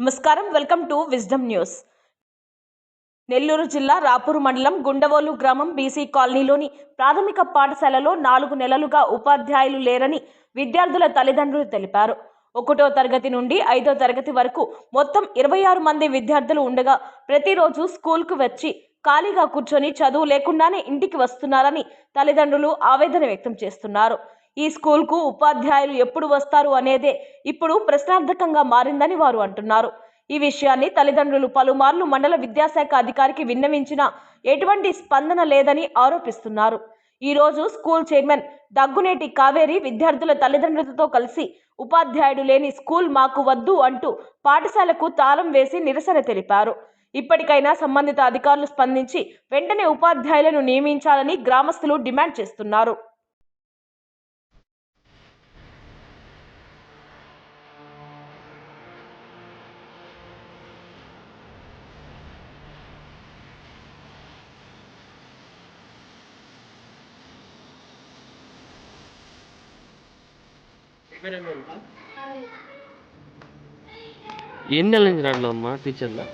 నమస్కారం. Welcome to wisdom news. Nellore జిల్లా రాపూరు మండలం గుండవోలు గ్రామం బీసీ కాలనీలోని ప్రాథమిక పాఠశాలలో నాలుగు నెలలుగా ఉపాధ్యాయులు లేరని విద్యార్థుల తల్లిదండ్రులు తెలిపారు. ఒకటో తరగతి నుండి ఐదో తరగతి వరకు మొత్తం ఇరవై ఆరు మంది విద్యార్థులు ఉండగా ప్రతిరోజు స్కూల్కు వచ్చి ఖాళీగా కూర్చొని చదువు లేకుండానే ఇంటికి వస్తున్నారని తల్లిదండ్రులు ఆవేదన వ్యక్తం చేస్తున్నారు. ఈ స్కూల్కు ఉపాధ్యాయులు ఎప్పుడు వస్తారు అనేదే ఇప్పుడు ప్రశ్నార్థకంగా మారిందని వారు అంటున్నారు. ఈ విషయాన్ని తల్లిదండ్రులు పలుమార్లు మండల విద్యాశాఖ అధికారికి విన్నవించినా ఎటువంటి స్పందన లేదని ఆరోపిస్తున్నారు. ఈరోజు స్కూల్ చైర్మన్ దగ్గునేటి కావేరి విద్యార్థుల తల్లిదండ్రులతో కలిసి ఉపాధ్యాయుడు లేని స్కూల్ మాకు వద్దు అంటూ పాఠశాలకు తాళం వేసి నిరసన తెలిపారు. ఇప్పటికైనా సంబంధిత అధికారులు స్పందించి వెంటనే ఉపాధ్యాయులను నియమించాలని గ్రామస్తులు డిమాండ్ చేస్తున్నారు. ఎన్ని నెలల నుంచి రావడం అమ్మా టీచర్లు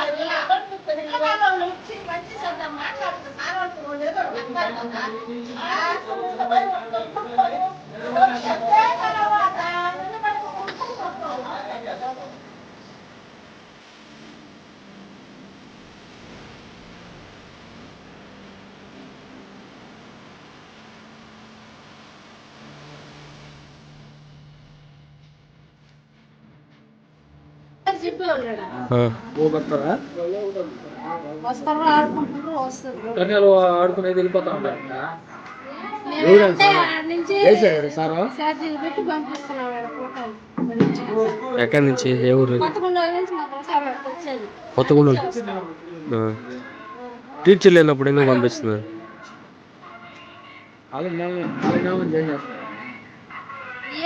పోగొడతారా మాట్లాడుతున్నారు ఆడుకుంటారు వస్తారు కానీ వాళ్ళు ఆడుకునేది వెళ్ళిపోతా ఉంటారు ఎక్కడి నుంచి? ఏ ఊరు? కొత్తగుండ నుంచి మాకు ఒకసారి అక్కడికి వచ్చేది. కొత్తగూడెం ఆ. టీచర్ లేనప్పుడు ఎందుకు పంపిస్తున్నారు?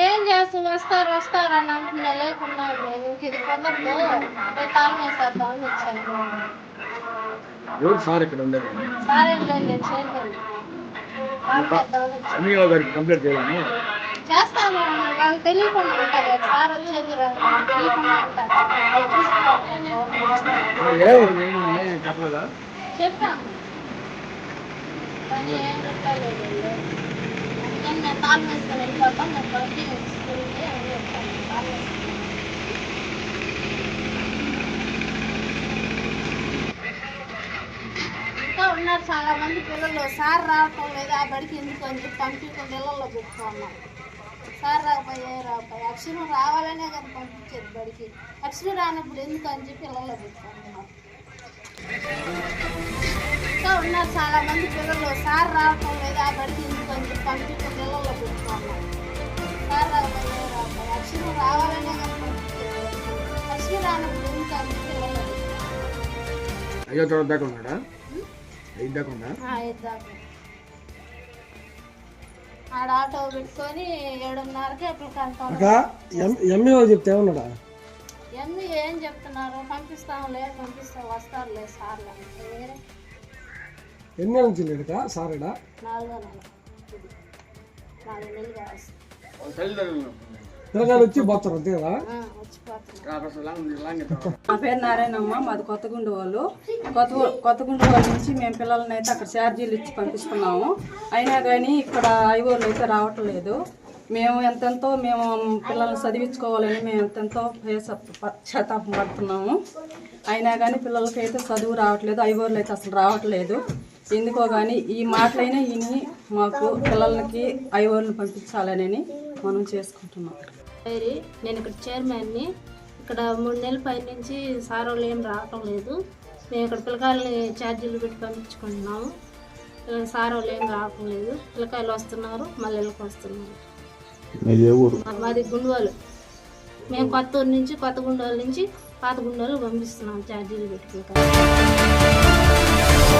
ఏం చేస్తూ వస్తారు వస్తారు అని అంటున్నా లేకుండా ఇంక ఇది కుదరదు. పోయి తాళం వేసేద్దామని వచ్చాను ఎవరు సార్ ఇక్కడ ఉండేది? సార్ నేను చేయలేదు. తాళం గారికి కంప్లీట్ చేయాలని? చేస్తాను. వాళ్ళకి తెలియకుండా సార్ వచ్చేది చెప్పలేదా? చెప్పాను. నేను తాళం వేసుకొని వెళ్ళిపోతాం నేను స్కూల్ తాళం వేసుకొని. ఇంకా ఉన్నారు చాలా మంది పిల్లలు సార్ రావటం లేదు ఆ బడికి ఎందుకు అని చెప్పి పంపించకుండా ఇళ్ళల్లో పెట్టుకున్నాం సార్ రాకపోయే రాకపోయే అక్షరం రావాలనే కానీ పంపించేది బడికి అక్షరం రానప్పుడు ఎందుకు అని చెప్పి పిల్లల్లో పెట్టుకున్నాం ఇంకా ఉన్నారు చాలా మంది పిల్లలు సార్ రావటం బడికి ఎందుకు అని చెప్పి పెట్టుకున్నాం సార్ అక్షరం రావాలనే అక్షరం రానప్పుడు ఎందుకు అయ్యో చూడ దాకా ఉన్నాడా? ఐదు దాకా ఉందా? ఆడ ఆటో పెట్టుకొని ఏడున్నరకి వెళ్తాం ఎంఏ చెప్తే ఎన్ని ఏం చెప్తున్నారు? పంపిస్తాంలే పంపిస్తాం. వస్తారులే సార్లు. అంటే ఎన్ని నెలల నుంచి లేడుకా సారేడా? పిల్లగాడు వచ్చి పోతారు అంతే కదా? నా పేరు నారాయణమ్మ మాది కొత్తగుండు వాళ్ళు. కొత్త కొత్తగుండు వాళ్ళ నుంచి మేము పిల్లల్ని అయితే అక్కడ ఛార్జీలు ఇచ్చి పంపిస్తున్నాము. అయినా కానీ ఇక్కడ ఐఓర్లు అయితే రావటం లేదు మేము ఎంతెంతో మేము పిల్లల్ని చదివించుకోవాలని మేము ఎంతెంతో పశ్చాత్తాపం పడుతున్నాము. అయినా కానీ పిల్లలకి అయితే చదువు రావట్లేదు ఐఓర్లు అయితే అసలు రావట్లేదు. ఎందుకో కానీ ఈ మాటలైనా విని మాకు పిల్లలకి ఐఓర్లు పంపించాలని మనం చేసుకుంటున్నాం. డైరీ నేను ఇక్కడ చైర్మన్ని ఇక్కడ మూడు నెలల పై నుంచి సార్ వాళ్ళు ఏం రావటం లేదు. మేము ఇక్కడ పిల్లకాయలని ఛార్జీలు పెట్టి పంపించుకుంటున్నాము. సార్ వాళ్ళు ఏం రావటం లేదు. పిల్లకాయలు వస్తున్నారు మళ్ళీ ఇళ్ళకి వస్తున్నారు. మాది గుండువాలు. మేము కొత్త ఊరు నుంచి కొత్త గుండోల నుంచి పాత గుండోలు పంపిస్తున్నాం ఛార్జీలు పెట్టి పిల్లకాయలు.